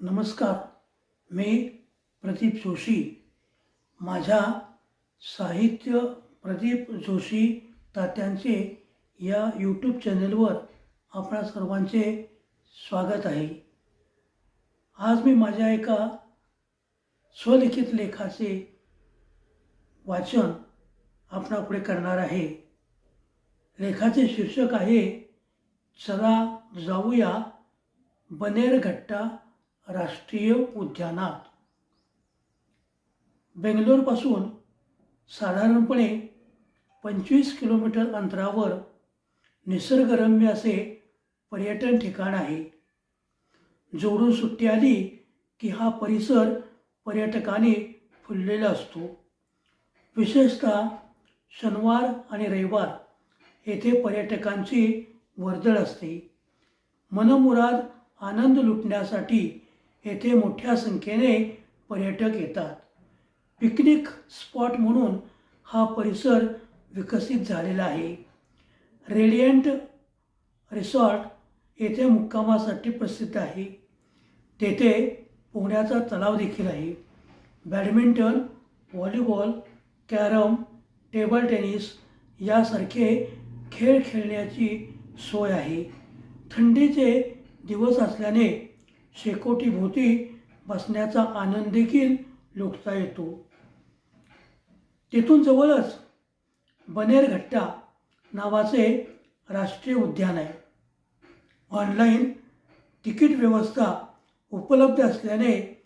नमस्कार मी प्रदीप जोशी. माझ्या साहित्य प्रदीप जोशी तात्यांचे या यूट्यूब चॅनलवर आपणा सर्वांचे स्वागत आहे. आज मी माझ्या एका स्वलिखित लेखाचे वाचन आपणापुढे करणार आहे. लेखाचे शीर्षक आहे चला जाऊया बनेरघट्टा राष्ट्रीय उद्यानात. बेंगलोरपासून साधारणपणे पंचवीस किलोमीटर अंतरावर निसर्गरम्य असे पर्यटन ठिकाण आहे. जोडून सुट्टी आली की हा परिसर पर्यटकांनी फुललेला असतो. विशेषतः शनिवार आणि रविवार येथे पर्यटकांची वर्दळ असते. मनमुराद आनंद लुटण्यासाठी येथे मोठ्या संख्येने पर्यटक येतात. पिकनिक स्पॉट म्हणून हा परिसर विकसित झालेला आहे. रेडियंट रिसॉर्ट येथे मुक्कामासाठी प्रसिद्ध आहे. तेथे पोहण्याचा तलाव देखील आहे. Badminton volleyball carrom table tennis यासारखे खेळ खेळण्याची सोय आहे. थंडीचे दिवस असल्याने शेकोटीभोवती बसण्याचा आनंद देखील लुटता येतो. तेथून जवळच बनेरघट्टा नावाचे राष्ट्रीय उद्यान आहे. ऑनलाईन तिकीट व्यवस्था उपलब्ध असल्याने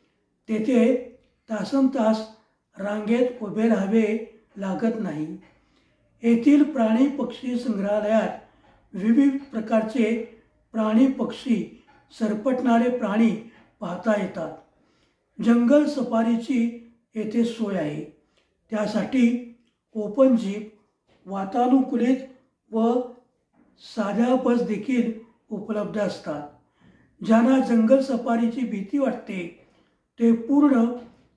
तेथे तासन तास रांगेत उभे राहावे लागत नाही. येथील प्राणी पक्षी संग्रहालयात विविध प्रकारचे प्राणी पक्षी सरपटणारे प्राणी पाहता येतात. जंगल सफारीची येथे सोय आहे. त्यासाठी ओपन जीप वातानुकूलित व साध्या बस देखील उपलब्ध असतात. ज्यांना जंगल सफारीची भीती वाटते ते पूर्ण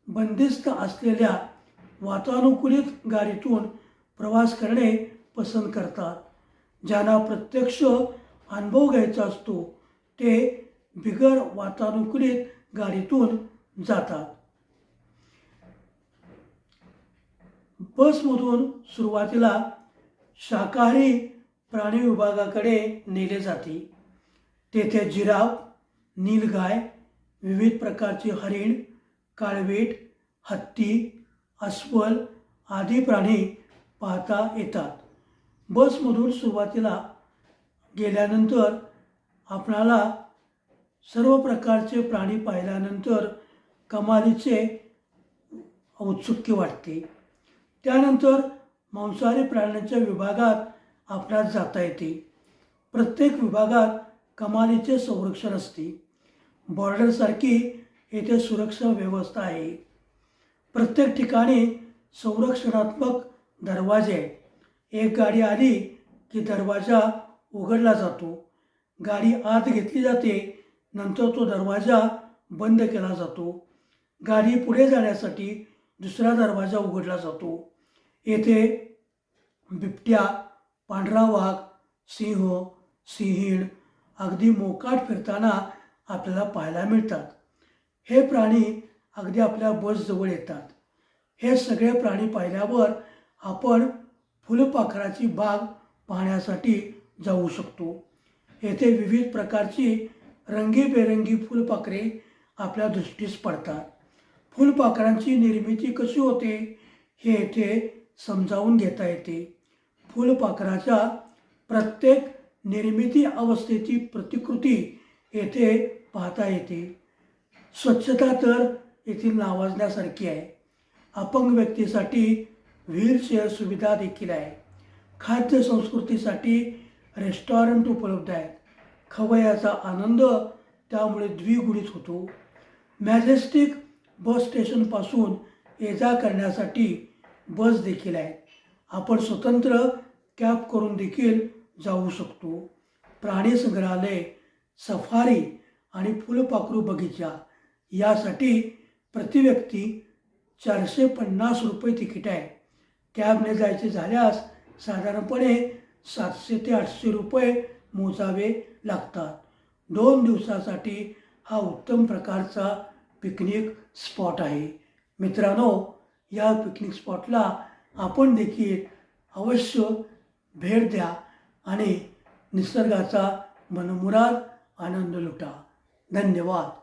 बंदिस्त असलेल्या वातानुकूलित गाडीतून प्रवास करणे पसंत करतात. ज्यांना प्रत्यक्ष अनुभव घ्यायचा असतो ते बिगर वातानुकूलित गाडीतून जातात. बसमधून सुरुवातीला शाकाहारी प्राणी विभागाकडे नेले जाते. तेथे जिराफ नीलगाय विविध प्रकारचे हरिण काळवीट हत्ती अस्वल आदी प्राणी पाहता येतात. बसमधून सुरुवातीला गेल्यानंतर आपणाला सर्व प्रकारचे प्राणी पाहिल्यानंतर कमालीचे औत्सुक्य वाटते. त्यानंतर मांसाहारी प्राण्यांच्या विभागात आपणास जाता येते. प्रत्येक विभागात कमालीचे संरक्षण असते. बॉर्डरसारखी येथे सुरक्षा व्यवस्था आहे. प्रत्येक ठिकाणी संरक्षणात्मक दरवाजे. आहेत एक गाडी आली की दरवाजा उघडला जातो. गाडी आत घेतली जाते नंतर तो दरवाजा बंद केला जातो. गाडी पुढे जाण्यासाठी दुसरा दरवाजा उघडला जातो. येथे बिबट्या पांढरा वाघ सिंह सिंहीण अगदी मोकाट फिरताना आपल्याला पाहायला मिळतात. हे प्राणी अगदी आपल्या बसजवळ येतात. हे सगळे प्राणी पाहिल्यावर आपण फुलपाखराची बाग पाहण्यासाठी जाऊ शकतो. येथे विविध प्रकारची रंगीबेरंगी फुलपाखरे आपल्या दृष्टीस पडतात. फुलपाखरांची निर्मिती कशी होते हे येथे समजावून घेता येते. फुलपाखराच्या प्रत्येक निर्मिती अवस्थेची प्रतिकृती येथे पाहता येते. स्वच्छता तर येथील नावाजण्यासारखी आहे. अपंग व्यक्तीसाठी व्हीलचेअर सुविधा देखील आहे. खाद्य संस्कृतीसाठी रेस्टॉरंट उपलब्ध आहेत. खवयाचा आनंद त्यामुळे द्विगुणित होतो. मॅजेस्टिक बस स्टेशनपासून ये जा करण्यासाठी बस देखील आहेत. आपण स्वतंत्र कॅब करून देखील जाऊ शकतो. प्राणी संग्रहालय सफारी आणि फुलपाखरू बगीचा यासाठी प्रतिव्यक्ती चारशे पन्नास रुपये तिकीट आहे. कॅबने जायचे झाल्यास साधारणपणे सातशे ते आठशे रुपये मोजावे लागतात. दोन दिवसासाठी हा उत्तम प्रकारचा पिकनिक स्पॉट आहे. मित्रांनो या पिकनिक स्पॉटला आपण देखील अवश्य भेट द्या आणि निसर्गाचा मनमुराद आनंद लुटा. धन्यवाद.